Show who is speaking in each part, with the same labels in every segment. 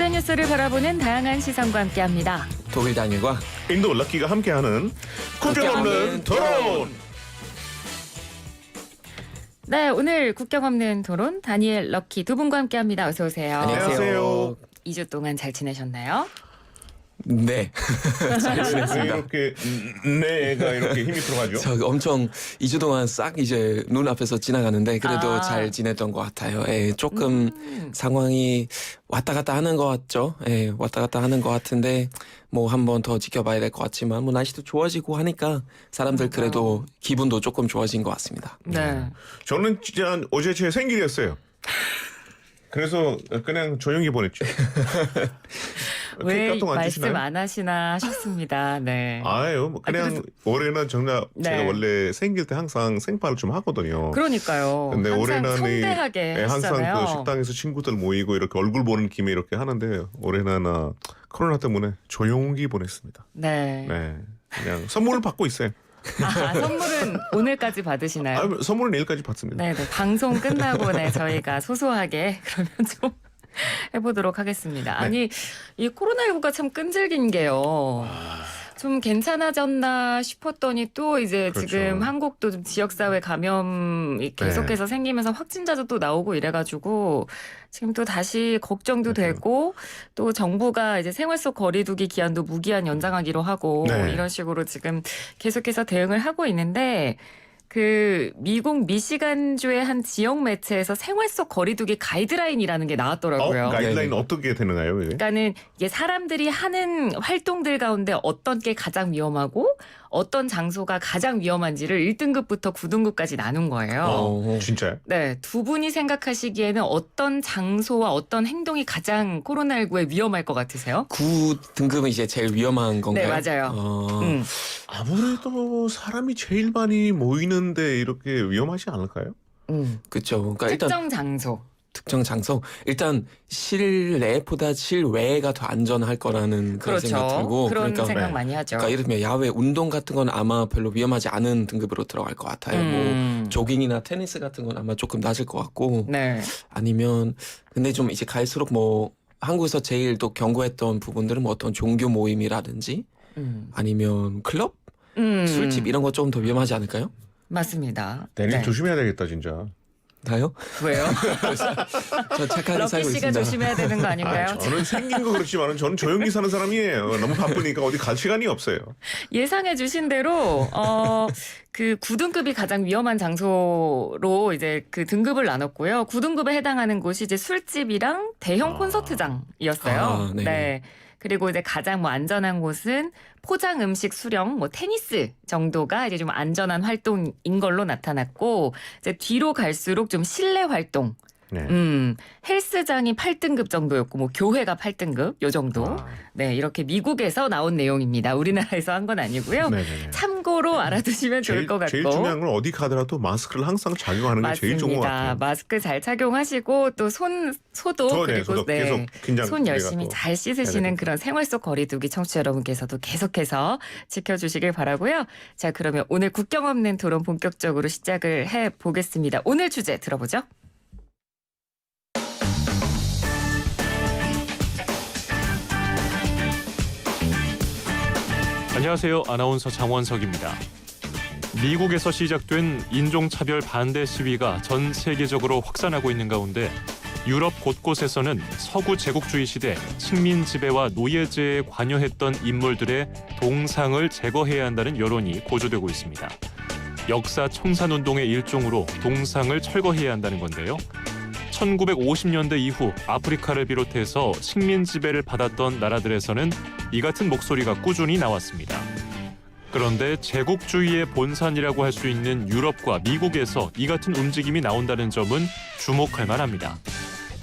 Speaker 1: 국제 뉴스를 바라보는 다양한 시선과 함께합니다.
Speaker 2: 독일 단일과
Speaker 3: 인도 럭키가 함께하는 국경 없는 토론.
Speaker 1: 네, 오늘 국경 없는 토론 다니엘 럭키 두 분과 함께합니다. 어서 오세요.
Speaker 3: 안녕하세요.
Speaker 1: 2주 동안 잘 지내셨나요?
Speaker 2: 네. 잘
Speaker 3: 왜
Speaker 2: 지냈습니다.
Speaker 3: 이렇게 음, 네가 이렇게 힘이 들어가죠?
Speaker 2: 저 엄청 2주 동안 싹 이제 눈 앞에서 지나가는데 그래도
Speaker 1: 아.
Speaker 2: 잘 지냈던 것 같아요. 예, 조금
Speaker 1: 음.
Speaker 2: 상황이 왔다 갔다 하는 것 같죠. 예, 왔다 갔다 하는 것 같은데 뭐 한 번 더 지켜봐야 될 것 같지만 뭐 날씨도 좋아지고 하니까 사람들 그래도 기분도 조금 좋아진 것 같습니다.
Speaker 1: 네.
Speaker 3: 저는 진짜 어제 제 생일이었어요. 그래서 그냥 조용히 보냈죠.
Speaker 1: 왜
Speaker 3: 같은 거안
Speaker 1: 말씀
Speaker 3: 주시나요?
Speaker 1: 안 하시나 싶습니다. 네.
Speaker 3: 아유, 뭐 그냥
Speaker 1: 그래서-
Speaker 3: 올해는 정말 제가
Speaker 1: 네.
Speaker 3: 원래 생길 때 항상 생파를 좀 하거든요.
Speaker 1: 그러니까요.
Speaker 3: 근데
Speaker 1: 항상
Speaker 3: 올해는 이-
Speaker 1: 성대하게
Speaker 3: 예, 항상
Speaker 1: 하시잖아요.
Speaker 3: 그 식당에서 친구들 모이고 이렇게 얼굴 보는 김에 이렇게 하는데 올해는 아, 코로나 때문에 조용히 보냈습니다.
Speaker 1: 네.
Speaker 3: 네, 그냥 선물을 받고 있어요.
Speaker 1: 아, 선물은 오늘까지 받으시나요?
Speaker 3: 아, 선물은 내일까지 받습니다.
Speaker 1: 네, 네. 방송 끝나고 네, 저희가 소소하게 그러면 좀 해보도록 하겠습니다.
Speaker 3: 네.
Speaker 1: 아니, 이 코로나19가 참 끈질긴 게요. 좀 괜찮아졌나 싶었더니 또 이제
Speaker 3: 그렇죠.
Speaker 1: 지금 한국도 좀 지역사회 감염이 계속해서 생기면서 확진자도 또 나오고 이래가지고 지금 또 다시 걱정도
Speaker 3: 맞아요.
Speaker 1: 되고 또 정부가 이제 생활 속 거리두기 기한도 무기한 연장하기로 하고
Speaker 3: 네.
Speaker 1: 이런 식으로 지금 계속해서 대응을 하고 있는데 그 미국 미시간주의 한 지역 매체에서 생활 속 거리두기 가이드라인이라는 게
Speaker 3: 어,
Speaker 1: 나왔더라고요.
Speaker 3: 가이드라인
Speaker 2: 네.
Speaker 3: 어떻게 되는가요? 이게?
Speaker 1: 그러니까는 이게 사람들이 하는 활동들 가운데 어떤 게 가장 위험하고 어떤 장소가 가장 위험한지를 1등급부터 9등급까지 나눈 거예요.
Speaker 2: 어,
Speaker 3: 진짜요?
Speaker 1: 네, 두 분이 생각하시기에는 어떤 장소와 어떤 행동이 가장 코로나19에 위험할 것 같으세요?
Speaker 2: 9 등급은 이제 제일 위험한 건가요?
Speaker 1: 네, 맞아요.
Speaker 2: 어,
Speaker 1: 음.
Speaker 3: 아무래도 사람이 제일 많이 모이는 데 이렇게 위험하지 않을까요?
Speaker 1: 음.
Speaker 2: 그렇죠. 그러니까 일단
Speaker 1: 특정 장소.
Speaker 2: 특정 장소 일단 실내보다 실외가 더 안전할 거라는 그런 생각
Speaker 1: 그렇죠.
Speaker 2: 들고
Speaker 1: 그런
Speaker 2: 그러니까
Speaker 1: 생각
Speaker 3: 네.
Speaker 1: 많이 하죠.
Speaker 2: 그러니까 이를테면 야외 운동 같은 건 아마 별로 위험하지 않은 등급으로 들어갈 것 같아요.
Speaker 1: 음.
Speaker 2: 뭐 조깅이나 테니스 같은 건 아마 조금 낮을 것 같고
Speaker 1: 네.
Speaker 2: 아니면 근데 좀 이제 갈수록 뭐 한국에서 제일 또 경고했던 부분들은 뭐 어떤 종교 모임이라든지
Speaker 1: 음.
Speaker 2: 아니면 클럽,
Speaker 1: 음.
Speaker 2: 술집 이런 거좀더 위험하지 않을까요?
Speaker 1: 맞습니다.
Speaker 3: 대리
Speaker 1: 네.
Speaker 3: 조심해야 되겠다 진짜.
Speaker 2: 나요?
Speaker 1: 왜요?
Speaker 2: 저 착하게
Speaker 1: 럭키
Speaker 2: 살고
Speaker 1: 씨가
Speaker 2: 있습니다.
Speaker 1: 조심해야 되는 거
Speaker 3: 아,
Speaker 1: 아닌가요?
Speaker 3: 저는 생긴 거 그렇지만 저는 조용히 사는 사람이에요. 너무 바쁘니까 어디 갈 시간이 없어요.
Speaker 1: 예상해 주신 대로 어, 그 9등급이 가장 위험한 장소로 이제 그 등급을 나눴고요. 9등급에 해당하는 곳이 이제 술집이랑 대형
Speaker 3: 아.
Speaker 1: 콘서트장이었어요.
Speaker 2: 아, 네.
Speaker 1: 그리고 이제 가장 뭐 안전한 곳은 포장 음식 수령, 뭐 테니스 정도가 이제 좀 안전한 활동인 걸로 나타났고 이제 뒤로 갈수록 좀 실내 활동,
Speaker 3: 네.
Speaker 1: 음 헬스장이 8등급 정도였고 뭐 교회가 8등급 요 정도.
Speaker 3: 아,
Speaker 1: 네, 이렇게 미국에서 나온 내용입니다. 우리나라에서 한 건 아니고요.
Speaker 3: 네네네.
Speaker 1: 참고로 알아두시면 좋을
Speaker 3: 제일,
Speaker 1: 것 같고.
Speaker 3: 제일 중요한 건 어디 가더라도 마스크를 항상 착용하는 게 제일 좋은 것
Speaker 1: 맞습니다.
Speaker 3: 같아요.
Speaker 1: 마스크 잘 착용하시고 또 손 소독
Speaker 3: 저, 네,
Speaker 1: 그리고
Speaker 3: 긴장.
Speaker 1: 손 열심히 잘 씻으시는 그런 생활 속 거리두기 청취자 여러분께서도 계속해서 지켜주시길 바라고요. 자, 그러면 오늘 국경 없는 토론 본격적으로 시작을 해 보겠습니다. 오늘 주제 들어보죠.
Speaker 4: 안녕하세요. 아나운서 장원석입니다. 미국에서 시작된 인종차별 반대 시위가 전 세계적으로 확산하고 있는 가운데 유럽 곳곳에서는 서구 제국주의 시대 식민 지배와 노예제에 관여했던 인물들의 동상을 제거해야 한다는 여론이 고조되고 있습니다. 역사 청산 운동의 일종으로 동상을 철거해야 한다는 건데요. 1950년대 이후 아프리카를 비롯해서 식민 지배를 받았던 나라들에서는 이 같은 목소리가 꾸준히 나왔습니다. 그런데 제국주의의 본산이라고 할 수 있는 유럽과 미국에서 이 같은 움직임이 나온다는 점은 주목할 만합니다.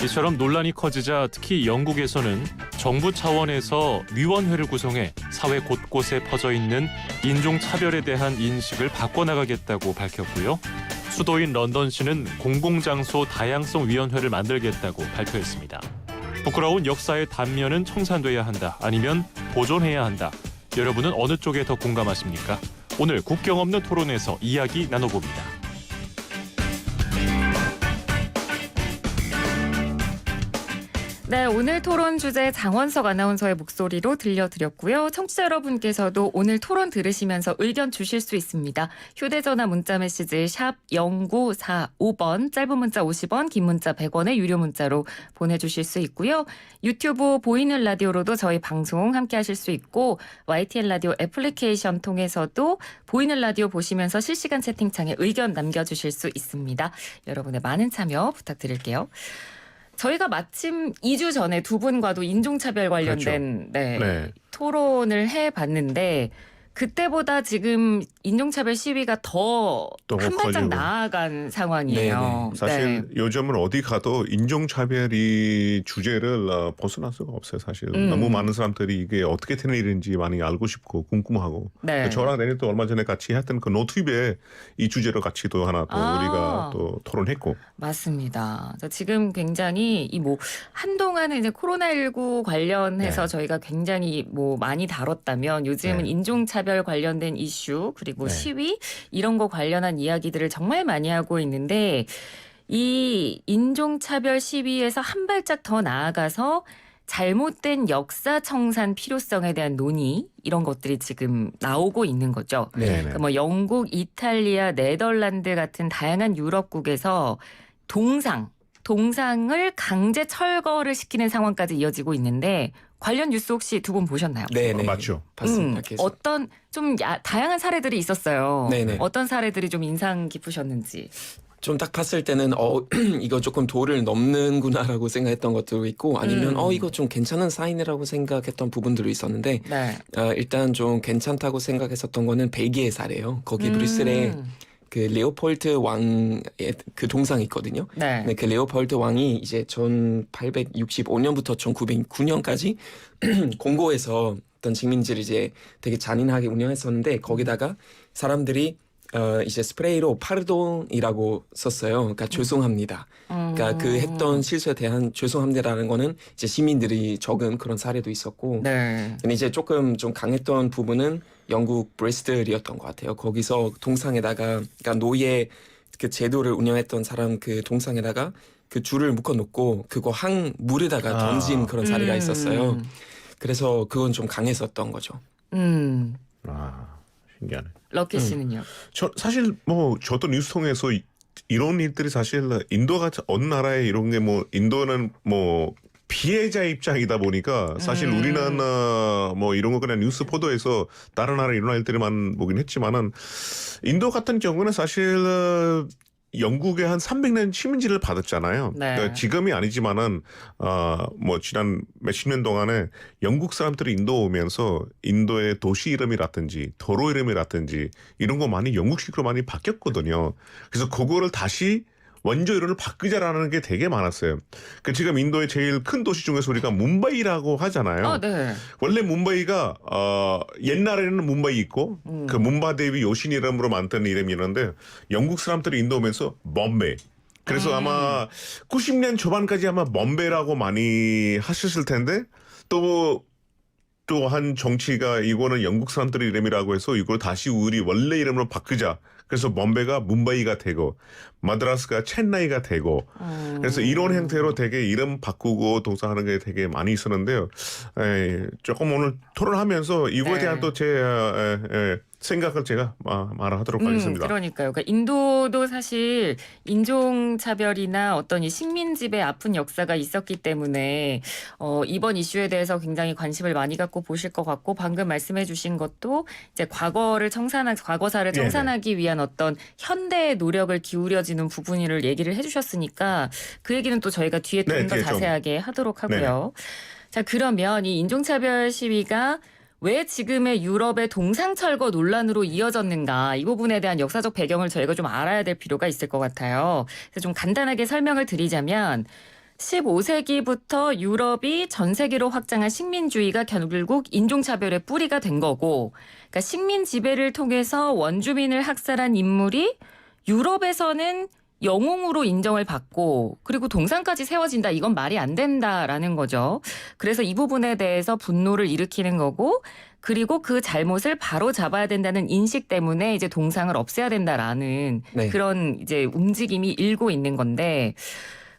Speaker 4: 이처럼 논란이 커지자 특히 영국에서는 정부 차원에서 위원회를 구성해 사회 곳곳에 퍼져 있는 인종차별에 대한 인식을 바꿔나가겠다고 밝혔고요. 수도인 런던시는 공공장소 다양성 위원회를 만들겠다고 발표했습니다. 부끄러운 역사의 단면은 청산돼야 한다. 아니면 보존해야 한다. 여러분은 어느 쪽에 더 공감하십니까? 오늘 국경 없는 토론에서 이야기 나눠봅니다.
Speaker 1: 네, 오늘 토론 주제 장원석 아나운서의 목소리로 들려드렸고요. 청취자 여러분께서도 오늘 토론 들으시면서 의견 주실 수 있습니다. 휴대전화 문자 메시지 샵 0945번, 짧은 문자 50원, 긴 문자 100원의 유료 문자로 보내주실 수 있고요. 유튜브 보이는 라디오로도 저희 방송 함께 하실 수 있고, YTN 라디오 애플리케이션 통해서도 보이는 라디오 보시면서 실시간 채팅창에 의견 남겨주실 수 있습니다. 여러분의 많은 참여 부탁드릴게요. 저희가 마침 2주 전에 두 분과도 인종차별 관련된 네,
Speaker 3: 네.
Speaker 1: 토론을 해봤는데 그때보다 지금 인종차별 시위가 더더한 발짝. 나아간 상황이에요.
Speaker 3: 사실 요즘은 어디 가도 인종차별이 주제를 어, 벗어날 수가 없어요. 사실
Speaker 1: 음.
Speaker 3: 너무 많은 사람들이 이게 어떻게 되는 일인지 많이 알고 싶고 궁금하고
Speaker 1: 네. 네.
Speaker 3: 저랑 내니 또 얼마 전에 같이 했던 그 노트북에 이 주제로 같이 또 하나 또
Speaker 1: 아.
Speaker 3: 우리가 또 토론했고
Speaker 1: 맞습니다. 그래서 지금 굉장히 이 뭐 한동안은 이제 코로나 19 관련해서
Speaker 3: 네.
Speaker 1: 저희가 굉장히 뭐 많이 다뤘다면 요즘은
Speaker 3: 네.
Speaker 1: 인종차별 관련된 이슈 그리고
Speaker 3: 네.
Speaker 1: 시위 이런 거 관련한 이야기들을 정말 많이 하고 있는데 이 인종차별 시위에서 한 발짝 더 나아가서 잘못된 역사 청산 필요성에 대한 논의 이런 것들이 지금 나오고 있는 거죠.
Speaker 2: 네.
Speaker 1: 그러니까 뭐 영국, 이탈리아, 네덜란드 같은 다양한 유럽국에서 동상, 동상을 강제 철거를 시키는 상황까지 이어지고 있는데 관련 뉴스 혹시 두 분 보셨나요?
Speaker 2: 네, 네.
Speaker 3: 어, 맞죠.
Speaker 2: 봤습니다.
Speaker 1: 음,
Speaker 2: 계속.
Speaker 1: 어떤 좀 야- 다양한 사례들이 있었어요.
Speaker 2: 네네.
Speaker 1: 어떤 사례들이 좀 인상 깊으셨는지.
Speaker 2: 좀 딱 봤을 때는 어 이거 조금 도를 넘는구나라고 생각했던 것도 있고 아니면
Speaker 1: 음.
Speaker 2: 어 이거 좀 괜찮은 사인이라고 생각했던 부분들이 있었는데
Speaker 1: 네.
Speaker 2: 어, 일단 좀 괜찮다고 생각했었던 거는 벨기에 사례예요. 거기 브뤼셀에
Speaker 1: 음,
Speaker 2: 그 레오폴트 왕의 그 동상이 있거든요.
Speaker 1: 네.
Speaker 2: 네, 그 레오폴트 왕이 이제 1865년부터 1909년까지 공고에서 어떤 식민지를 이제 되게 잔인하게 운영했었는데 거기다가 사람들이 어 이제 스프레이로 파르돈이라고 썼어요. 그러니까 죄송합니다. 그러니까 그
Speaker 1: 음.
Speaker 2: 했던 실수에 대한 죄송합니다라는 거는 이제 시민들이 적은 그런 사례도 있었고
Speaker 1: 네.
Speaker 2: 근데 이제 조금 좀 강했던 부분은 영국 브리스틀이었던 것 같아요. 거기서 동상에다가 그러니까 노예 그 제도를 운영했던 사람 그 동상에다가 그 줄을 묶어놓고 그거 항 물에다가
Speaker 3: 아.
Speaker 2: 던진 그런 사례가
Speaker 1: 음.
Speaker 2: 있었어요. 그래서 그건 좀 강했었던 거죠.
Speaker 1: 음.
Speaker 3: 아 신기하네.
Speaker 1: 럭키
Speaker 2: 음.
Speaker 1: 씨는요?
Speaker 3: 저 사실 뭐 저도 뉴스 통해서 이- 이런 일들이 사실 인도 같은 어느 나라에 이런 게 뭐 인도는 뭐 피해자 입장이다 보니까 사실
Speaker 1: 음.
Speaker 3: 우리는 어, 뭐 이런 거 그냥 뉴스 보도에서 다른 나라에 일어날 일들만 보긴 했지만은 인도 같은 경우는 사실 어, 영국에 한 300년 식민지를 받았잖아요.
Speaker 1: 네.
Speaker 3: 그러니까 지금이 아니지만은 어뭐 지난 몇십 년 동안에 영국 사람들이 인도 오면서 인도의 도시 이름이라든지 도로 이름이라든지 이런 거 많이 영국식으로 많이 바뀌었거든요. 그래서 그거를 다시 원조 이름을 바꾸자라는 게 되게 많았어요. 그 지금 인도의 제일 큰 도시 중에서 우리가 뭄바이라고 하잖아요.
Speaker 1: 아, 네.
Speaker 3: 원래 뭄바이가 어 옛날에는 뭄바이 있고
Speaker 1: 음.
Speaker 3: 그 뭄바데비 요신 이름으로 만든 이름이었는데 영국 사람들이 인도 오면서 범베 그래서
Speaker 1: 음.
Speaker 3: 아마 90년 초반까지 아마 범베라고 많이 하셨을 텐데 또 또한 정치가 이거는 영국 사람들의 이름이라고 해서 이걸 다시 우리 원래 이름으로 바꾸자. 그래서 범베가 뭄바이가 되고 마드라스가 첸나이가 되고
Speaker 1: 음.
Speaker 3: 그래서 이런 형태로 되게 이름 바꾸고 동사하는 게 되게 많이 있었는데요. 에, 조금 오늘 토론하면서 이거에
Speaker 1: 네.
Speaker 3: 대한 또 제 생각을 제가 마- 말하도록
Speaker 1: 음,
Speaker 3: 하겠습니다.
Speaker 1: 그러니까요. 그러니까 인도도 사실 인종 차별이나 어떤 이 식민 지배 아픈 역사가 있었기 때문에 어, 이번 이슈에 대해서 굉장히 관심을 많이 갖고 보실 것 같고 방금 말씀해주신 것도 이제 과거를 청산하 과거사를
Speaker 3: 네네.
Speaker 1: 청산하기 위한 어떤 현대의 노력을 기울여지는 부분을 얘기를 해주셨으니까 그 얘기는 또 저희가 뒤에 좀
Speaker 3: 네,
Speaker 1: 더
Speaker 3: 뒤에 좀.
Speaker 1: 자세하게 하도록 하고요. 자 그러면 이 인종차별 시위가 왜 지금의 유럽의 동상 철거 논란으로 이어졌는가 이 부분에 대한 역사적 배경을 저희가 좀 알아야 될 필요가 있을 것 같아요. 그래서 좀 간단하게 설명을 드리자면 15세기부터 유럽이 전 세계로 확장한 식민주의가 결국 인종차별의 뿌리가 된 거고, 그러니까 식민 지배를 통해서 원주민을 학살한 인물이 유럽에서는 영웅으로 인정을 받고 그리고 동상까지 세워진다 이건 말이 안 된다라는 거죠. 그래서 이 부분에 대해서 분노를 일으키는 거고 그리고 그 잘못을 바로 잡아야 된다는 인식 때문에 이제 동상을 없애야 된다라는
Speaker 2: 네.
Speaker 1: 그런 이제 움직임이 일고 있는 건데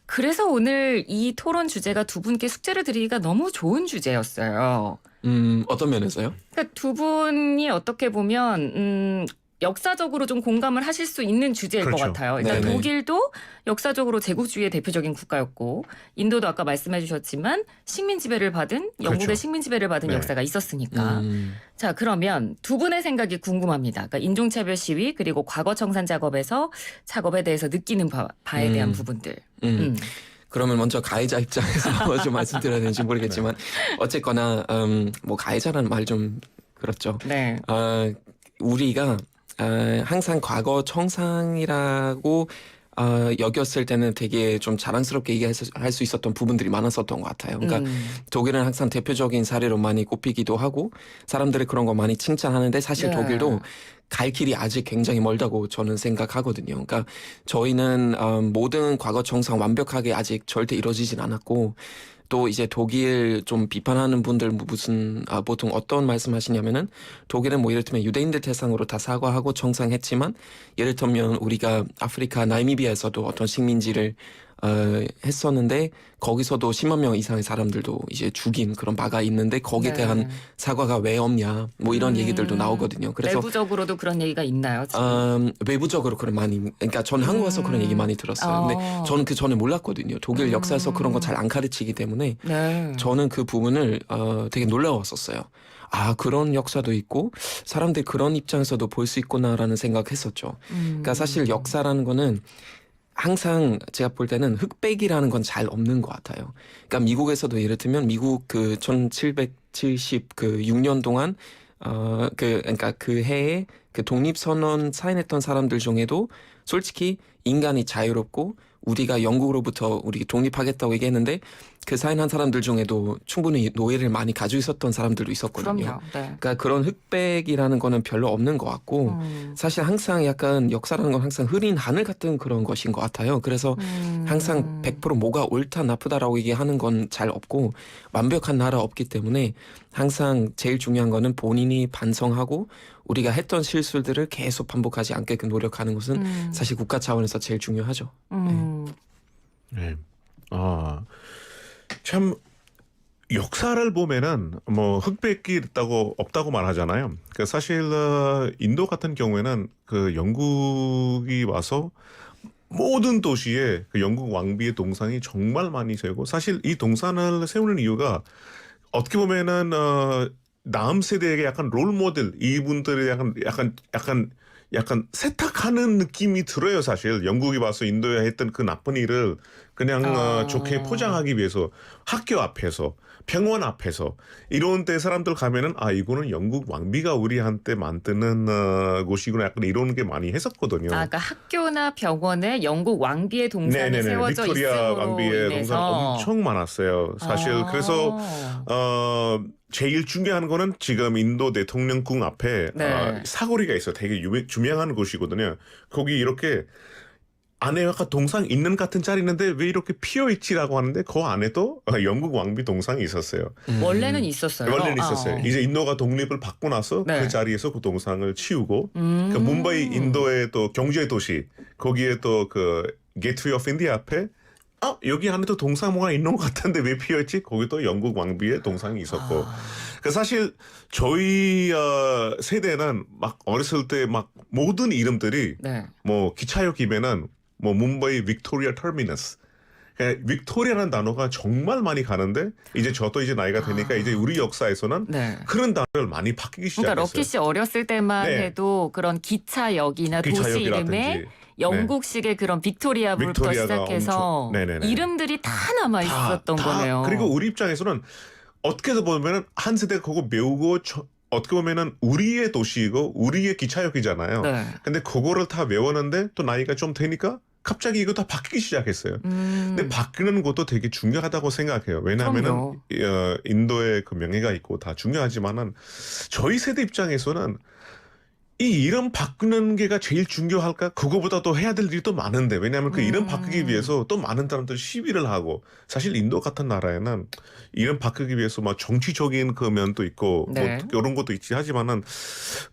Speaker 1: 그래서 오늘 이 토론 주제가 두 분께 숙제를 드리기가 너무 좋은 주제였어요.
Speaker 2: 음, 어떤 면에서요?
Speaker 1: 그러니까 두 분이 어떻게 보면 음 역사적으로 좀 공감을 하실 수 있는 주제일
Speaker 3: 그렇죠.
Speaker 1: 것 같아요. 그러니까
Speaker 2: 네네.
Speaker 1: 독일도 역사적으로 제국주의의 대표적인 국가였고 인도도 아까 말씀해 주셨지만 식민 지배를 받은 영국의
Speaker 3: 그렇죠.
Speaker 1: 식민 지배를 받은
Speaker 3: 네.
Speaker 1: 역사가 있었으니까.
Speaker 2: 음,
Speaker 1: 자, 그러면 두 분의 생각이 궁금합니다. 그러니까 인종 차별 시위 그리고 과거 청산 작업에서 작업에 대해서 느끼는 바, 에 대한
Speaker 2: 음.
Speaker 1: 부분들.
Speaker 2: 음.
Speaker 1: 음.
Speaker 2: 그러면 먼저 가해자 입장에서 좀 말씀드려야 되는지 모르겠지만 어쨌거나 음, 뭐 가해자라는 말 좀 그렇죠.
Speaker 1: 네.
Speaker 2: 어, 우리가 어, 항상 과거 청상이라고 어, 여겼을 때는 되게 좀 자랑스럽게 얘기할 수 있었던 부분들이 많았었던 것 같아요. 그러니까
Speaker 1: 음.
Speaker 2: 독일은 항상 대표적인 사례로 많이 꼽히기도 하고 사람들이 그런 거 많이 칭찬하는데 사실
Speaker 1: 네.
Speaker 2: 독일도 갈 길이 아직 굉장히 멀다고 저는 생각하거든요. 그러니까 저희는 어, 모든 과거 청상 완벽하게 아직 절대 이루어지진 않았고 또 이제 독일 좀 비판하는 분들 무슨 아, 보통 어떤 말씀하시냐면은 독일은 뭐 예를 들면 유대인들 대상으로 다 사과하고 청산했지만 예를 들면 우리가 아프리카 나이미비아에서도 어떤 식민지를 어, 했었는데 거기서도 10만 명 이상의 사람들도 이제 죽인 그런 바가 있는데 거기에
Speaker 1: 네.
Speaker 2: 대한 사과가 왜 없냐 뭐 이런
Speaker 1: 음.
Speaker 2: 얘기들도 나오거든요. 그래서
Speaker 1: 내부적으로도 그런 얘기가 있나요? 지금?
Speaker 2: 음, 외부적으로 그런 많이 그러니까 저는 한국 와서 그런 얘기 많이 들었어요. 근데
Speaker 1: 어.
Speaker 2: 저는 그 전에 몰랐거든요. 독일
Speaker 1: 음.
Speaker 2: 역사에서 그런 거 잘 안 가르치기 때문에
Speaker 1: 네.
Speaker 2: 저는 그 부분을 어, 되게 놀라웠었어요. 아 그런 역사도 있고 사람들이 그런 입장에서도 볼 수 있구나라는 생각했었죠.
Speaker 1: 음.
Speaker 2: 그러니까 사실 역사라는 거는 항상 제가 볼 때는 흑백이라는 건 잘 없는 것 같아요. 그러니까 미국에서도 예를 들면 미국 그 1770그 6년 동안 어 그 그러니까 그 해에 그 독립선언 사인했던 사람들 중에도 솔직히 인간이 자유롭고 우리가 영국으로부터 우리 독립하겠다고 얘기했는데 그 사인한 사람들 중에도 충분히 노예를 많이 가지고 있었던 사람들도
Speaker 1: 있었거든요. 네.
Speaker 2: 그러니까 그런 흑백이라는 거는 별로 없는 것 같고
Speaker 1: 음.
Speaker 2: 사실 항상 약간 역사라는 건 항상 흐린 하늘 같은 그런 것인 것 같아요. 그래서
Speaker 1: 음.
Speaker 2: 항상 100% 뭐가 옳다 나쁘다라고 얘기하는 건 잘 없고 완벽한 나라 없기 때문에 항상 제일 중요한 거는 본인이 반성하고 우리가 했던 실수들을 계속 반복하지 않게끔 노력하는 것은
Speaker 1: 음.
Speaker 2: 사실 국가 차원에서 제일 중요하죠.
Speaker 1: 음.
Speaker 3: 네. 아, 참 역사를 보면은 뭐 흑백이 있다고 없다고 말하잖아요. 그 사실 어, 인도 같은 경우에는 그 영국이 와서 모든 도시에 그 영국 왕비의 동상이 정말 많이 세고 사실 이 동산을 세우는 이유가 어떻게 보면은 어 다음 세대에게 약간 롤 모델 이분들이 약간 약간 약간 약간 세탁하는 느낌이 들어요 사실 영국이 와서 인도에 했던 그 나쁜 일을 그냥
Speaker 1: 아.
Speaker 3: 어, 좋게 포장하기 위해서 학교 앞에서 병원 앞에서 이런 데 사람들 가면은 아 이거는 영국 왕비가 우리한테 만드는 어, 곳이구나 약간 이런 게 많이 했었거든요.
Speaker 1: 아, 그러니까 학교나 병원에 영국 왕비의 동산이 세워져
Speaker 3: 빅토리아
Speaker 1: 있음으로
Speaker 3: 왕비의 동산
Speaker 1: 인해서
Speaker 3: 엄청 많았어요. 사실
Speaker 1: 아.
Speaker 3: 그래서 어 제일 중요한 거는 지금 인도 대통령궁 앞에
Speaker 1: 네.
Speaker 3: 어, 사거리가 있어. 요 되게 유명, 유명한 곳이거든요. 거기 이렇게 안에 약간 동상 있는 같은 짤 있는데 왜 이렇게 피어 있지라고 하는데 그 안에도 어, 영국 왕비 동상이 있었어요.
Speaker 2: 음.
Speaker 1: 원래는 있었어요.
Speaker 3: 원래는 있었어요.
Speaker 1: 어.
Speaker 3: 이제 인도가 독립을 받고 나서
Speaker 1: 네.
Speaker 3: 그 자리에서 그 동상을 치우고
Speaker 1: 음.
Speaker 3: 그 뭄바이 인도의 또 경제 도시 거기에 또 그 게트웨이 오브 인디아 앞에 아 여기 안에 또 동상 뭐가 있는 것 같은데 왜 피어있지? 거기 또 영국 왕비의 동상이 있었고
Speaker 1: 아.
Speaker 3: 그 사실 저희 어, 세대는 막 어렸을 때 막 모든 이름들이
Speaker 1: 네.
Speaker 3: 뭐 기차역 이면은 뭐 뭄바이 빅토리아 터미너스 그러니까 빅토리아라는 단어가 정말 많이 가는데 이제 저도 이제 나이가 되니까
Speaker 1: 아.
Speaker 3: 이제 우리 역사에서는
Speaker 1: 네.
Speaker 3: 그런 단어를 많이 바뀌기 시작했어요.
Speaker 1: 그러니까 럭키 씨 어렸을 때만
Speaker 3: 네.
Speaker 1: 해도 그런 기차역이나 도시 이름에
Speaker 3: 기차역이라든지
Speaker 1: 영국식의 그런 빅토리아부터 시작해서
Speaker 3: 엄청- 네네네.
Speaker 1: 이름들이 다 남아 있었던
Speaker 3: 다- 다-
Speaker 1: 거네요.
Speaker 3: 그리고 우리 입장에서는 어떻게 보면은 한 세대가 그거 배우고 저- 어떻게 보면은 우리의 도시이고 우리의 기차역이잖아요.
Speaker 1: 네.
Speaker 3: 근데 그거를 다 외웠는데 또 나이가 좀 되니까 갑자기 이거 다 바뀌기 시작했어요.
Speaker 1: 음.
Speaker 3: 근데 바뀌는 것도 되게 중요하다고 생각해요. 왜냐하면은
Speaker 1: 그럼요.
Speaker 3: 어, 인도의 그 명예가 있고 다 중요하지만은 저희 세대 입장에서는 이 이름 바꾸는 게가 제일 중요할까? 그거보다 또 해야 될 일이 또 많은데 왜냐하면 그 이름
Speaker 1: 음.
Speaker 3: 바꾸기 위해서 또 많은 사람들이 시위를 하고 사실 인도 같은 나라에는 이름 바꾸기 위해서 막 정치적인 그 면도 있고
Speaker 1: 네.
Speaker 3: 뭐 이런 것도 있지 하지만은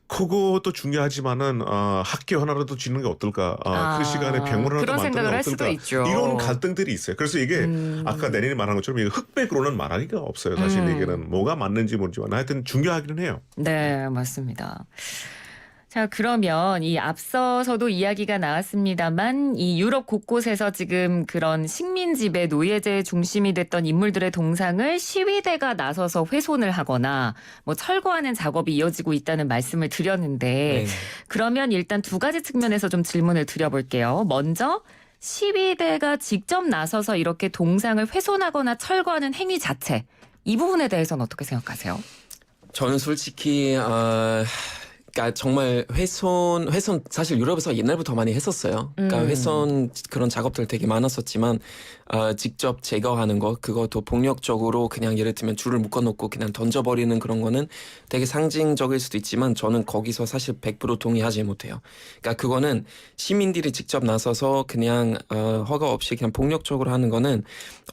Speaker 3: 그것도 중요하지만은 어, 학교 하나라도 짓는 게 어떨까? 어,
Speaker 1: 아,
Speaker 3: 그 시간에 병원을 하나
Speaker 1: 그런
Speaker 3: 만드는 게 어떨까? 이런 갈등들이 있어요. 그래서 이게
Speaker 1: 음.
Speaker 3: 아까 내린이 말한 것처럼 이게 흑백으로는 말하기가 없어요. 사실
Speaker 1: 음.
Speaker 3: 이게는 뭐가 맞는지 모르지만 하여튼 중요하기는 해요.
Speaker 1: 네, 맞습니다. 자, 그러면 이 앞서서도 이야기가 나왔습니다만 이 유럽 곳곳에서 지금 그런 식민 지배 노예제 중심이 됐던 인물들의 동상을 시위대가 나서서 훼손을 하거나 뭐 철거하는 작업이 이어지고 있다는 말씀을 드렸는데
Speaker 2: 네.
Speaker 1: 그러면 일단 두 가지 측면에서 좀 질문을 드려볼게요. 먼저 시위대가 직접 나서서 이렇게 동상을 훼손하거나 철거하는 행위 자체 이 부분에 대해서는 어떻게 생각하세요?
Speaker 2: 저는 솔직히 어, 그러니까 정말 훼손 훼손 사실 유럽에서 옛날부터 많이 했었어요. 그러니까
Speaker 1: 음.
Speaker 2: 훼손 그런 작업들 되게 많았었지만 어, 직접 제거하는 거 그것도 폭력적으로 그냥 예를 들면 줄을 묶어놓고 그냥 던져버리는 그런 거는 되게 상징적일 수도 있지만 저는 거기서 사실 100% 동의하지 못해요. 그러니까 그거는 시민들이 직접 나서서 그냥 어, 허가 없이 그냥 폭력적으로 하는 거는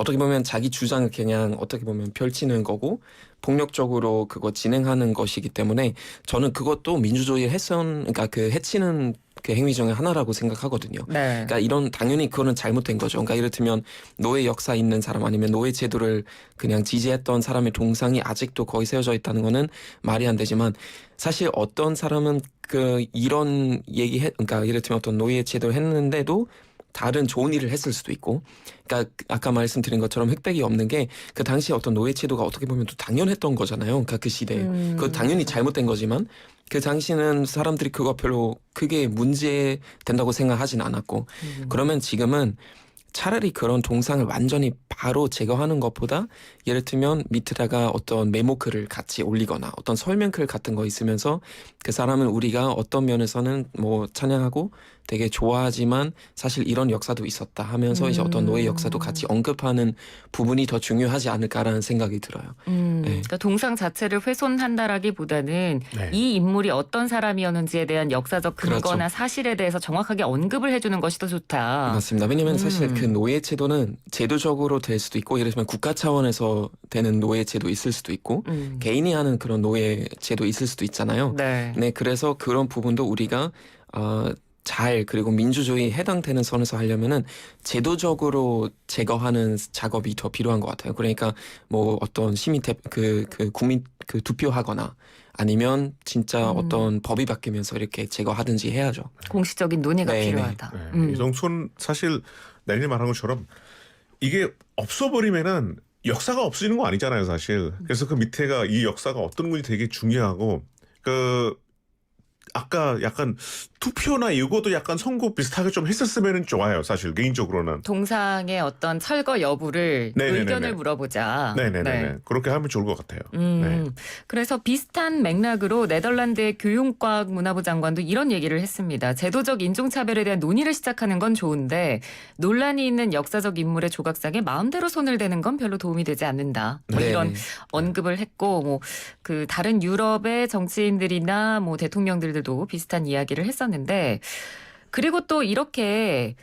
Speaker 2: 어떻게 보면 자기 주장을 그냥 어떻게 보면 펼치는 거고 폭력적으로 그거 진행하는 것이기 때문에 저는 그것도 민주주의 훼손 그러니까 그 해치는 그 행위 중에 하나라고 생각하거든요.
Speaker 1: 네.
Speaker 2: 그러니까 이런 당연히 그거는 잘못된 거죠. 그러니까 예를 들면 노예 역사 있는 사람 아니면 노예 제도를 그냥 지지했던 사람의 동상이 아직도 거기 세워져 있다는 거는 말이 안 되지만 사실 어떤 사람은 그 이런 얘기 해 그러니까 예를 들면 어떤 노예 제도를 했는데도 다른 좋은 일을 했을 수도 있고, 그러니까 아까 말씀드린 것처럼 흑백이 없는 게 그 당시에 어떤 노예 제도가 어떻게 보면 또 당연했던 거잖아요. 그러니까 그 시대에
Speaker 1: 음.
Speaker 2: 그 당연히 잘못된 거지만 그 당시는 사람들이 그거 별로 크게 문제 된다고 생각하진 않았고
Speaker 1: 음.
Speaker 2: 그러면 지금은 차라리 그런 동상을 완전히 바로 제거하는 것보다 예를 들면 밑에다가 어떤 메모글을 같이 올리거나 어떤 설명글 같은 거 있으면서 그 사람은 우리가 어떤 면에서는 뭐 찬양하고 되게 좋아하지만 사실 이런 역사도 있었다 하면서 이제 어떤 노예 역사도 같이 언급하는 부분이 더 중요하지 않을까라는 생각이 들어요.
Speaker 1: 음,
Speaker 2: 네.
Speaker 1: 그러니까 동상 자체를 훼손한다라기보다는
Speaker 2: 네.
Speaker 1: 이 인물이 어떤 사람이었는지에 대한 역사적
Speaker 2: 그렇죠.
Speaker 1: 근거나 사실에 대해서 정확하게 언급을 해주는 것이 더 좋다.
Speaker 2: 맞습니다. 왜냐면 사실
Speaker 1: 음.
Speaker 2: 그 노예 제도는 제도적으로 될 수도 있고 예를 들면 국가 차원에서 되는 노예 제도 있을 수도 있고
Speaker 1: 음.
Speaker 2: 개인이 하는 그런 노예 제도 있을 수도 있잖아요.
Speaker 1: 네.
Speaker 2: 네, 그래서 그런 부분도 우리가 어, 잘 그리고 민주주의 해당되는 선에서 하려면은 제도적으로 제거하는 작업이 더 필요한 것 같아요. 그러니까 뭐 어떤 시민 대, 그, 그 국민 그 투표하거나 아니면 진짜
Speaker 1: 음.
Speaker 2: 어떤 법이 바뀌면서 이렇게 제거하든지 해야죠.
Speaker 1: 공식적인 논의가
Speaker 2: 네,
Speaker 1: 필요하다.
Speaker 3: 네.
Speaker 1: 음.
Speaker 3: 이정순 사실 내린이 말한 것처럼 이게 없어버리면은 역사가 없어지는 거 아니잖아요, 사실. 그래서 그 밑에가 이 역사가 어떤 건지 되게 중요하고 그 아까 약간 투표나 이거도 약간 선거 비슷하게 좀 했었으면 좋아요, 사실 개인적으로는.
Speaker 1: 동상의 어떤 철거 여부를
Speaker 3: 네네네네.
Speaker 1: 의견을 물어보자.
Speaker 3: 네네네.
Speaker 1: 네.
Speaker 3: 그렇게 하면 좋을 것 같아요.
Speaker 1: 음,
Speaker 3: 네.
Speaker 1: 그래서 비슷한 맥락으로 네덜란드의 교육과학 문화부 장관도 이런 얘기를 했습니다. 제도적 인종차별에 대한 논의를 시작하는 건 좋은데 논란이 있는 역사적 인물의 조각상에 마음대로 손을 대는 건 별로 도움이 되지 않는다. 뭐
Speaker 2: 네,
Speaker 1: 이런
Speaker 2: 네.
Speaker 1: 언급을 했고 뭐 그 다른 유럽의 정치인들이나 뭐 대통령들도 비슷한 이야기를 했었는데 그리고 또 이렇게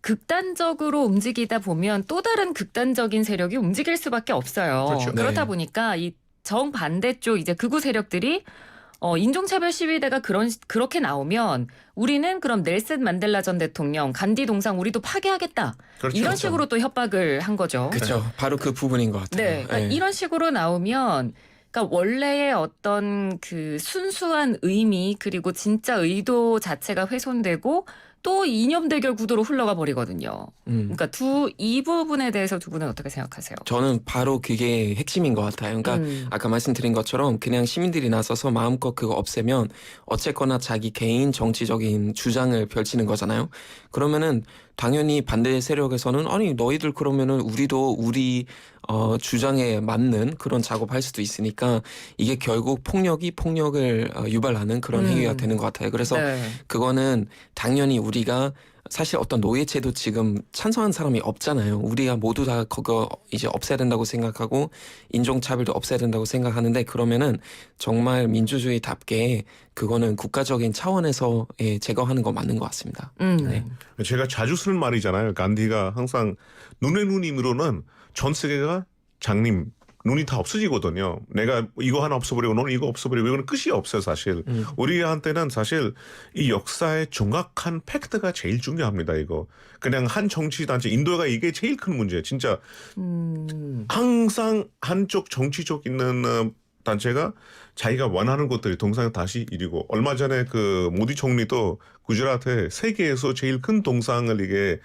Speaker 1: 극단적으로 움직이다 보면 또 다른 극단적인 세력이 움직일 수밖에 없어요.
Speaker 3: 그렇죠.
Speaker 1: 그렇다
Speaker 2: 네.
Speaker 1: 보니까 이 정반대쪽 이제 극우 세력들이 어, 인종차별 시위대가 그런 그렇게 나오면 우리는 그럼 넬슨 만델라 전 대통령 간디 동상 우리도 파괴하겠다
Speaker 3: 그렇죠.
Speaker 1: 이런 식으로 또 협박을 한 거죠.
Speaker 2: 그렇죠. 바로 그 부분인 것 같아요.
Speaker 1: 네, 그러니까
Speaker 2: 네.
Speaker 1: 이런 식으로 나오면 그러니까 원래의 어떤 그 순수한 의미 그리고 진짜 의도 자체가 훼손되고 또 이념 대결 구도로 흘러가 버리거든요.
Speaker 2: 음.
Speaker 1: 그러니까 두 이 부분에 대해서 두 분은 어떻게 생각하세요?
Speaker 2: 저는 바로 그게 핵심인 것 같아요. 그러니까
Speaker 1: 음.
Speaker 2: 아까 말씀드린 것처럼 그냥 시민들이 나서서 마음껏 그거 없애면 어쨌거나 자기 개인 정치적인 주장을 펼치는 거잖아요. 그러면은 당연히 반대 세력에서는 아니 너희들 그러면은 우리도 우리 어 주장에 맞는 그런 작업할 수도 있으니까 이게 결국 폭력이 폭력을 어, 유발하는 그런
Speaker 1: 음.
Speaker 2: 행위가 되는 것 같아요. 그래서
Speaker 1: 네.
Speaker 2: 그거는 당연히 우리가 사실 어떤 노예제도 지금 찬성한 사람이 없잖아요. 우리가 모두 다 그거 이제 없애야 된다고 생각하고 인종차별도 없애야 된다고 생각하는데 그러면은 정말 민주주의답게 그거는 국가적인 차원에서 예, 제거하는 거 맞는 것 같습니다.
Speaker 1: 음.
Speaker 2: 네.
Speaker 3: 제가 자주 쓰는 말이잖아요. 간디가 항상 눈의 눈이므로는 전 세계가 장님 눈이 다 없어지거든요. 내가 이거 하나 없어버리고 너는 이거 없어버리고 이거는 끝이 없어요 사실.
Speaker 2: 음.
Speaker 3: 우리한테는 사실 이 역사의 정확한 팩트가 제일 중요합니다. 이거 그냥 한 정치단체 인도가 이게 제일 큰 문제예요. 진짜
Speaker 1: 음.
Speaker 3: 항상 한쪽 정치적 있는 어, 단체가 자기가 원하는 것들이 동상을 다시 이루고 얼마 전에 그 모디 총리도 구제라트에 세계에서 제일 큰 동상을 이게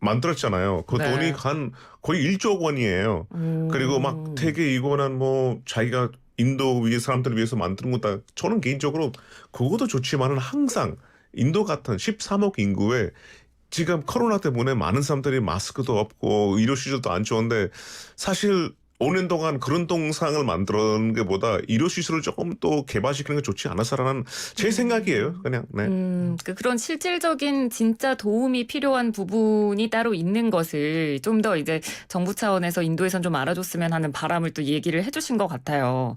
Speaker 3: 만들었잖아요. 그
Speaker 1: 네.
Speaker 3: 돈이 한 거의 1조 원이에요.
Speaker 1: 음.
Speaker 3: 그리고 막 되게 이거는 뭐 자기가 인도 위에 사람들을 위해서 만드는 거다. 저는 개인적으로 그것도 좋지만은 항상 인도 같은 13억 인구에 지금 코로나 때문에 많은 사람들이 마스크도 없고 의료 시설도 안 좋은데 사실 5년 동안 그런 동상을 만드는 게보다 의료 시설을 조금 또 개발시키는 게 좋지 않았어라는 제 생각이에요. 그냥 네.
Speaker 1: 음, 그 그런 실질적인 진짜 도움이 필요한 부분이 따로 있는 것을 좀 더 이제 정부 차원에서 인도에선 좀 알아줬으면 하는 바람을 또 얘기를 해주신 것 같아요.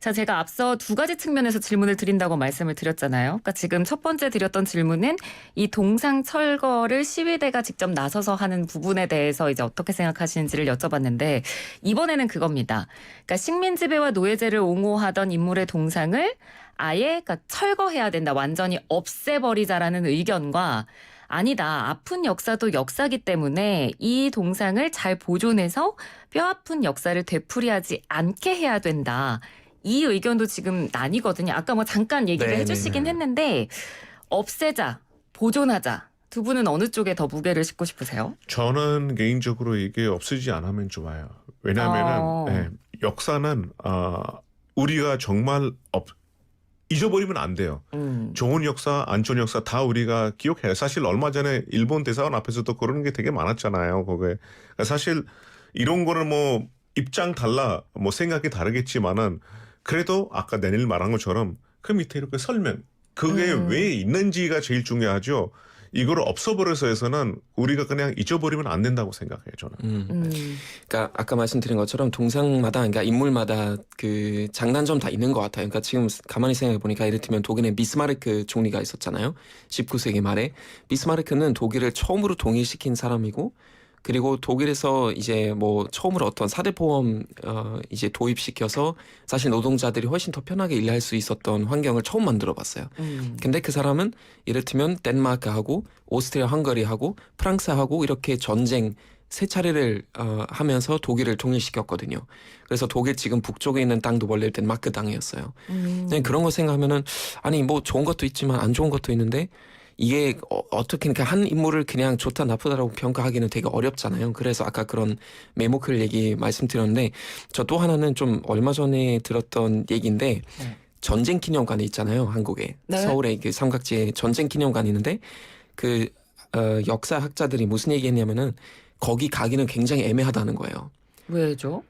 Speaker 1: 자, 제가 앞서 두 가지 측면에서 질문을 드린다고 말씀을 드렸잖아요. 그러니까 지금 첫 번째 드렸던 질문은 이 동상 철거를 시위대가 직접 나서서 하는 부분에 대해서 이제 어떻게 생각하시는지를 여쭤봤는데 이번에는 그겁니다. 그러니까 식민 지배와 노예제를 옹호하던 인물의 동상을 아예 그러니까 철거해야 된다. 완전히 없애버리자라는 의견과 아니다. 아픈 역사도 역사기 때문에 이 동상을 잘 보존해서 뼈 아픈 역사를 되풀이하지 않게 해야 된다. 이 의견도 지금 나뉘거든요. 아까 뭐 잠깐 얘기를
Speaker 2: 네,
Speaker 1: 해주시긴
Speaker 2: 네.
Speaker 1: 했는데 없애자, 보존하자. 두 분은 어느 쪽에 더 무게를 싣고 싶으세요?
Speaker 3: 저는 개인적으로 이게 없어지지 않으면 좋아요. 왜냐하면은
Speaker 1: 어.
Speaker 3: 예, 역사는 아 우리가 정말 없 잊어버리면 안 돼요.
Speaker 1: 음.
Speaker 3: 좋은 역사, 안 좋은 역사 다 우리가 기억해요. 사실 얼마 전에 일본 대사관 앞에서도 그런 게 되게 많았잖아요. 거기에 그러니까 사실 이런 거는 뭐 입장 달라, 뭐 생각이 다르겠지만은 그래도 아까 내일 말한 것처럼 그 밑에 이렇게 설명, 그게
Speaker 1: 음.
Speaker 3: 왜 있는지가 제일 중요하죠. 이거를 없어버려서 해서는 우리가 그냥 잊어버리면 안 된다고 생각해요. 저는.
Speaker 2: 음.
Speaker 1: 음.
Speaker 2: 그러니까 아까 말씀드린 것처럼 동상마다 그러니까 인물마다 그 장단점 다 있는 것 같아요. 그러니까 지금 가만히 생각해 보니까 예를 들면 독일에 비스마르크 총리가 있었잖아요. 19세기 말에 비스마르크는 독일을 처음으로 동일시킨 사람이고 그리고 독일에서 이제 뭐 처음으로 어떤 사대보험 어 이제 도입시켜서 사실 노동자들이 훨씬 더 편하게 일할 수 있었던 환경을 처음 만들어 봤어요.
Speaker 1: 음.
Speaker 2: 근데 그 사람은 이를테면 덴마크하고 오스트리아 헝가리하고 프랑스하고 이렇게 전쟁 세 차례를 어, 하면서 독일을 통일시켰거든요. 그래서 독일 지금 북쪽에 있는 땅도 원래 덴마크 땅이었어요.
Speaker 1: 음.
Speaker 2: 그냥 그런 거 생각하면은 아니 뭐 좋은 것도 있지만 안 좋은 것도 있는데 이게 어, 어떻게 그러니까 한 인물을 그냥 좋다 나쁘다라고 평가하기는 되게 어렵잖아요. 그래서 아까 그런 메모클 얘기 말씀드렸는데 저 또 하나는 좀 얼마 전에 들었던 얘기인데
Speaker 1: 네.
Speaker 2: 전쟁 기념관이 있잖아요. 한국에
Speaker 1: 네.
Speaker 2: 서울에 그 삼각지에 전쟁 기념관이 있는데 그 어, 역사학자들이 무슨 얘기했냐면은 거기 가기는 굉장히 애매하다는 거예요.
Speaker 1: 왜죠?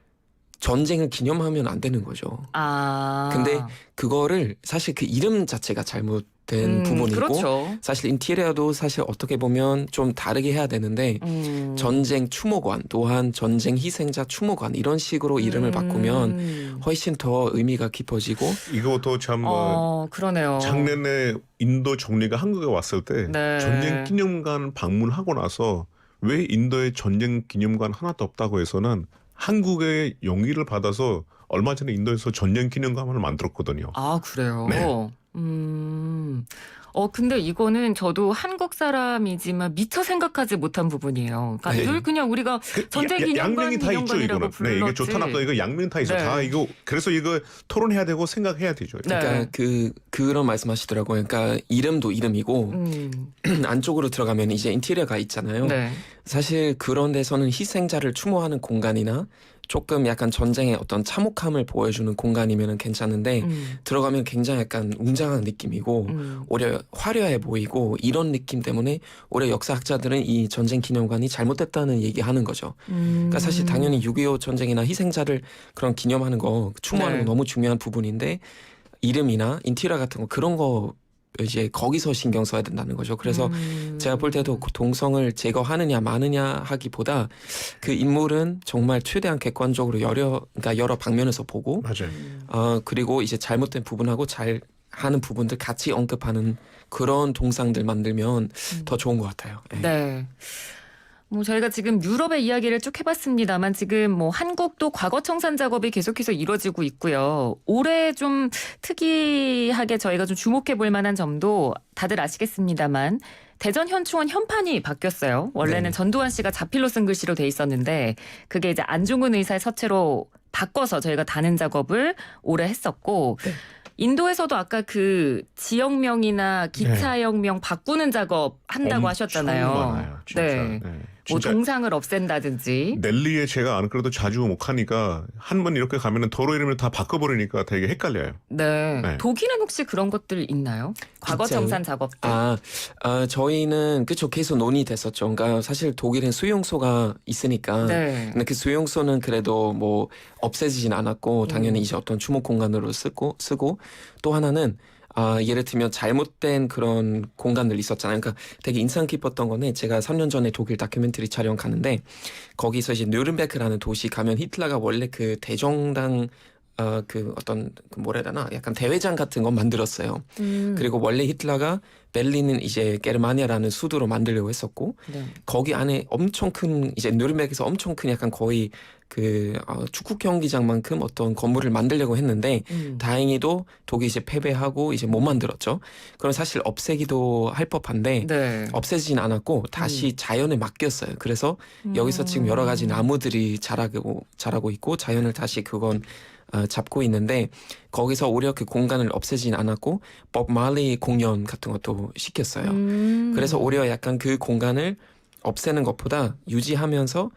Speaker 2: 전쟁을 기념하면 안 되는 거죠.
Speaker 1: 아.
Speaker 2: 근데 그거를 사실 그 이름 자체가 잘못 된
Speaker 1: 음,
Speaker 2: 부분이고
Speaker 1: 그렇죠.
Speaker 2: 사실 인테리어도 사실 어떻게 보면 좀 다르게 해야 되는데
Speaker 1: 음.
Speaker 2: 전쟁 추모관 또한 전쟁 희생자 추모관 이런 식으로 이름을 바꾸면
Speaker 1: 음.
Speaker 2: 훨씬 더 의미가 깊어지고
Speaker 3: 이것도 참 어,
Speaker 1: 어, 그러네요.
Speaker 3: 작년에 인도 총리가 한국에 왔을 때
Speaker 1: 네.
Speaker 3: 전쟁 기념관 방문하고 나서 왜 인도에 전쟁 기념관 하나도 없다고 해서는 한국의 용기를 받아서 얼마 전에 인도에서 전쟁 기념관을 만들었거든요.
Speaker 1: 아, 그래요?
Speaker 3: 네.
Speaker 1: 음. 어, 근데 이거는 저도 한국 사람이지만 미처 생각하지 못한 부분이에요. 그러니까
Speaker 2: 네.
Speaker 1: 늘 그냥 우리가
Speaker 3: 그
Speaker 1: 전쟁
Speaker 3: 야- 야-
Speaker 1: 기념관,
Speaker 3: 양면이 다 있죠
Speaker 1: 기념관이라고
Speaker 3: 이거는. 네, 이게. 좋다 나쁘다 이거 양면 다 있어.
Speaker 1: 네.
Speaker 3: 다 이거 그래서 이거 토론해야 되고 생각해야 되죠.
Speaker 1: 네.
Speaker 2: 그러니까 그 그런 말씀하시더라고요. 그러니까 이름도 이름이고
Speaker 1: 음.
Speaker 2: 안쪽으로 들어가면 이제 인테리어가 있잖아요.
Speaker 1: 네.
Speaker 2: 사실 그런 데서는 희생자를 추모하는 공간이나 조금 약간 전쟁의 어떤 참혹함을 보여주는 공간이면 괜찮은데
Speaker 1: 음.
Speaker 2: 들어가면 굉장히 약간 웅장한 느낌이고
Speaker 1: 음.
Speaker 2: 오히려 화려해 보이고 이런 느낌 때문에 오히려 역사학자들은 이 전쟁 기념관이 잘못됐다는 얘기하는 거죠.
Speaker 1: 음.
Speaker 2: 그러니까 사실 당연히 6.25 전쟁이나 희생자를 그런 기념하는 거 추모하는
Speaker 1: 네.
Speaker 2: 거 너무 중요한 부분인데 이름이나 인테리어 같은 거 그런 거 이제 거기서 신경 써야 된다는 거죠. 그래서
Speaker 1: 음.
Speaker 2: 제가 볼 때도 그 동성을 제거하느냐 마느냐 하기보다 그 인물은 정말 최대한 객관적으로 여러 그러니까 여러 방면에서 보고
Speaker 3: 맞아요.
Speaker 2: 어 그리고 이제 잘못된 부분하고 잘 하는 부분들 같이 언급하는 그런 동상들 만들면 더 좋은 것 같아요. 예.
Speaker 1: 네. 뭐 저희가 지금 유럽의 이야기를 쭉 해봤습니다만 지금 뭐 한국도 과거 청산 작업이 계속해서 이루어지고 있고요. 올해 좀 특이하게 저희가 좀 주목해 볼 만한 점도 다들 아시겠습니다만 대전 현충원 현판이 바뀌었어요. 원래는
Speaker 2: 네.
Speaker 1: 전두환 씨가 자필로 쓴 글씨로 돼 있었는데 그게 이제 안중근 의사의 서체로 바꿔서 저희가 다는 작업을 올해 했었고
Speaker 2: 네.
Speaker 1: 인도에서도 아까 그 지역명이나 기차역명 바꾸는 작업 한다고 하셨잖아요.
Speaker 3: 많아요.
Speaker 1: 네.
Speaker 3: 네.
Speaker 1: 뭐
Speaker 3: 진짜
Speaker 1: 동상을 없앤다든지.
Speaker 3: 넬리에 제가 안 그래도 자주 못 가니까 한 번 이렇게 가면은 도로 이름을 다 바꿔버리니까 되게 헷갈려요.
Speaker 1: 네.
Speaker 3: 네.
Speaker 1: 독일은 혹시 그런 것들 있나요? 과거
Speaker 2: 기차요?
Speaker 1: 청산 작업들.
Speaker 2: 아, 아 저희는 그쵸 계속 논의됐었죠. 그러니까 사실 독일은 수용소가 있으니까
Speaker 1: 네.
Speaker 2: 근데 그 수용소는 그래도 뭐 없애지진 않았고 당연히
Speaker 1: 음.
Speaker 2: 이제 어떤 주목 공간으로 쓰고 쓰고 또 하나는 아 예를 들면 잘못된 그런 공간들 있었잖아요. 그러니까 되게 인상 깊었던 거는 제가 3년 전에 독일 다큐멘터리 촬영 가는데 거기서 이제 누른베크라는 도시 가면 히틀러가 원래 그 대정당 어 그 어떤 그 뭐라 해야 되나 약간 대회장 같은 거 만들었어요.
Speaker 1: 음.
Speaker 2: 그리고 원래 히틀러가 베를린은 이제 게르마니아라는 수도로 만들려고 했었고
Speaker 1: 네.
Speaker 2: 거기 안에 엄청 큰 이제 누른베크에서 엄청 큰 약간 거의 그 어, 축구 경기장만큼 어떤 건물을 만들려고 했는데
Speaker 1: 음.
Speaker 2: 다행히도 독이 이제 패배하고 이제 못 만들었죠. 그럼 사실 없애기도 할 법한데
Speaker 1: 네.
Speaker 2: 없애지진 않았고 다시 자연에 맡겼어요. 그래서 여기서 지금 여러 가지
Speaker 1: 음.
Speaker 2: 나무들이 자라고 자라고 있고 자연을 다시 그건 어, 잡고 있는데 거기서 오히려 그 공간을 없애진 않았고 법 말리 공연 같은 것도 시켰어요.
Speaker 1: 음.
Speaker 2: 그래서 오히려 약간 그 공간을 없애는 것보다 유지하면서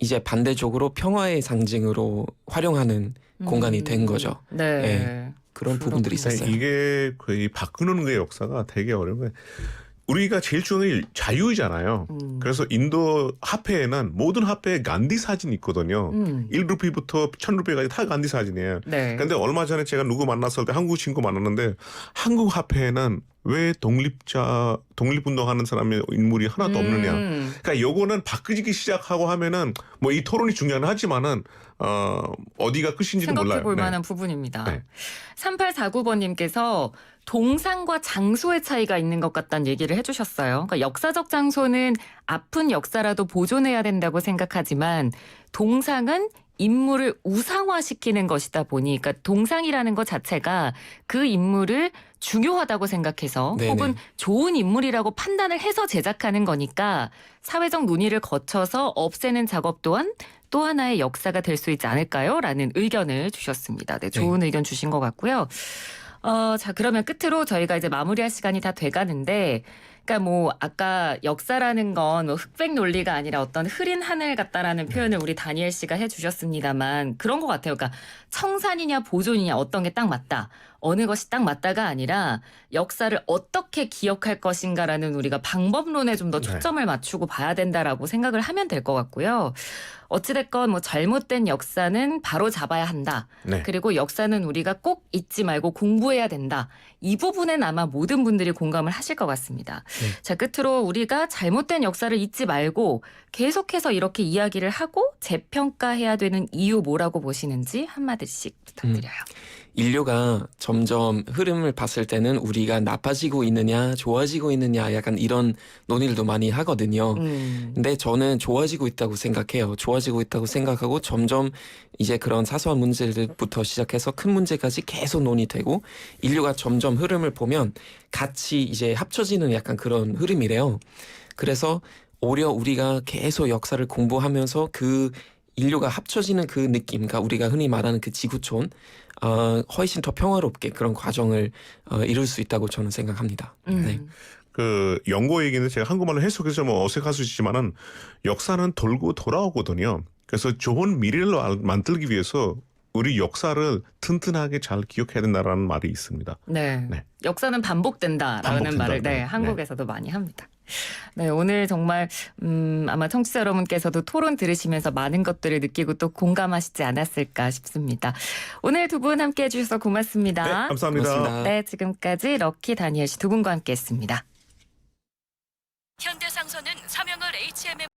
Speaker 2: 이제 반대적으로 평화의 상징으로 활용하는 공간이 된 거죠.
Speaker 1: 네.
Speaker 2: 네. 그런 부분들이. 있었어요.
Speaker 3: 이게 거의 바꾸는 그 역사가 되게 어려운 거예요. 우리가 제일 중요한 게 자유잖아요.
Speaker 1: 음.
Speaker 3: 그래서 인도 화폐에는 모든 화폐에 간디 사진이 있거든요.
Speaker 1: 음.
Speaker 3: 1루피부터 1000루피까지 다 간디 사진이에요.
Speaker 1: 네.
Speaker 3: 근데 얼마 전에 제가 누구 만났을 때 한국 친구 만났는데 한국 화폐에는 왜 독립자 독립운동하는 사람의 인물이 하나도 없느냐.
Speaker 1: 음.
Speaker 3: 그러니까 요거는 바뀌기 시작하고 하면은 뭐 이 토론이 중요는 하지만은 어 어디가 끝인지는
Speaker 1: 생각해
Speaker 3: 몰라요.
Speaker 1: 볼
Speaker 3: 네.
Speaker 1: 만한 부분입니다.
Speaker 3: 네.
Speaker 1: 3849번님께서 동상과 장소의 차이가 있는 것 같다는 얘기를 해주셨어요. 그러니까 역사적 장소는 아픈 역사라도 보존해야 된다고 생각하지만 동상은 인물을 우상화시키는 것이다 보니 그러니까 동상이라는 것 자체가 그 인물을 중요하다고 생각해서
Speaker 2: 네네.
Speaker 1: 혹은 좋은 인물이라고 판단을 해서 제작하는 거니까 사회적 논의를 거쳐서 없애는 작업 또한 또 하나의 역사가 될 수 있지 않을까요? 라는 의견을 주셨습니다. 네, 좋은 의견 주신 것 같고요. 어, 자, 그러면 끝으로 저희가 이제 마무리할 시간이 다 돼가는데, 그러니까 뭐 아까 역사라는 건뭐 흑백 논리가 아니라 어떤 흐린 하늘 같다라는 표현을 우리 다니엘 씨가 해주셨습니다만 그런 것 같아요. 그러니까 청산이냐 보존이냐 어떤 게 딱 맞다. 어느 것이 딱 맞다가 아니라 역사를 어떻게 기억할 것인가라는 우리가 방법론에 좀더
Speaker 3: 네.
Speaker 1: 초점을 맞추고 봐야 된다라고 생각을 하면 될 것 같고요. 어찌됐건 뭐 잘못된 역사는 바로 잡아야 한다.
Speaker 3: 네.
Speaker 1: 그리고 역사는 우리가 꼭 잊지 말고 공부해야 된다. 이 부분엔 아마 모든 분들이 공감을 하실 것 같습니다.
Speaker 2: 네.
Speaker 1: 자, 끝으로 우리가 잘못된 역사를 잊지 말고 계속해서 이렇게 이야기를 하고 재평가해야 되는 이유 뭐라고 보시는지 한마디씩 부탁드려요.
Speaker 2: 인류가 점점 흐름을 봤을 때는 우리가 나빠지고 있느냐, 좋아지고 있느냐, 약간 이런 논의들도 많이 하거든요.
Speaker 1: 음.
Speaker 2: 근데 저는 좋아지고 있다고 생각해요. 좋아지고 있다고 생각하고 점점 이제 그런 사소한 문제들부터 시작해서 큰 문제까지 계속 논의되고 인류가 점점 흐름을 보면 같이 이제 합쳐지는 약간 그런 흐름이래요. 그래서 오히려 우리가 계속 역사를 공부하면서 그 인류가 합쳐지는 그 느낌, 그러니까 우리가 흔히 말하는 그 지구촌, 어, 훨씬 더 평화롭게 그런 과정을 어, 이룰 수 있다고 저는 생각합니다.
Speaker 1: 음.
Speaker 2: 네.
Speaker 3: 그 영어 얘기는 제가 한국말로 해석해서 뭐 어색할 수 있지만은 역사는 돌고 돌아오거든요. 그래서 좋은 미래를 알- 만들기 위해서 우리 역사를 튼튼하게 잘 기억해야 된다라는 말이 있습니다.
Speaker 1: 네.
Speaker 3: 네.
Speaker 1: 역사는 반복된다라는
Speaker 3: 반복된다.
Speaker 1: 말을 네,
Speaker 3: 네.
Speaker 1: 한국에서도 많이 합니다. 네, 오늘 정말 음, 아마 청취자 여러분께서도 토론 들으시면서 많은 것들을 느끼고 또 공감하시지 않았을까 싶습니다. 오늘 두 분 함께 해주셔서 고맙습니다.
Speaker 3: 네, 감사합니다.
Speaker 2: 고맙습니다.
Speaker 1: 네, 지금까지 럭키 다니엘 씨 두 분과 함께했습니다.
Speaker 5: 현대상선은 삼양을 HMM